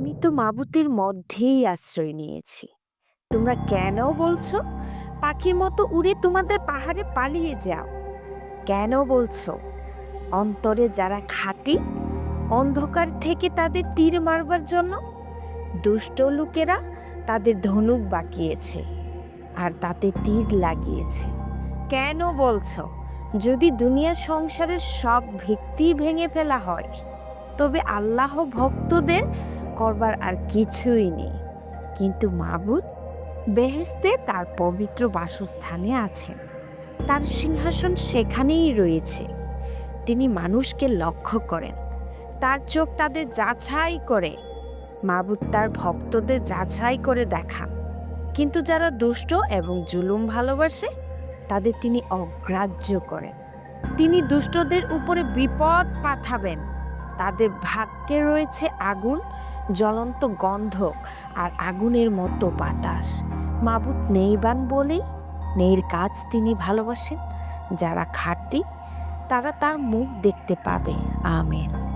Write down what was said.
আমি তো মাবুতের মধ্যেই আশ্রয় নিয়েছি। তোমরা কেন বলছো, পাখির মতো উড়ে তোমাদের পাহাড়ে পালিয়ে যাও? কেন বলছো, অন্তরে যারা খাঁটি, অন্ধকার থেকে তাদের তীর মারবার জন্য? দুষ্ট লোকেরা তাদের ধনুক বাঁকিয়েছে আর তাতে তীর লাগিয়েছে। কেন বলছো, যদি দুনিয়ার সংসারের সব ভিত্তি ভেঙে ফেলা হয়, তবে আল্লাহ ভক্তদের করবার আর কিছুই নেই। কিন্তু মাবুদ বেহেস্তে তার পবিত্র বাসস্থানে আছেন। তার সিংহাসন সেখানেই রয়েছে। তিনি মানুষকে লক্ষ্য করেন। তার চোখ তাদের যাচাই করে। মাবুদ তার ভক্তদের যাচাই করে দেখান। কিন্তু যারা দুষ্ট এবং জুলুম ভালোবাসে, তাদের তিনি অগ্রাহ্য করেন। তিনি দুষ্টদের উপরে বিপদ পাঠাবেন। তাদের ভাগ্যে রয়েছে আগুন জ্বলন্ত গন্ধক আর আগুনের মতো বাতাস। মাবুত নেইবান বলেই নেইর কাজ তিনি ভালোবাসেন। যারা খাটি তারা তার মুখ দেখতে পাবে। আমেন।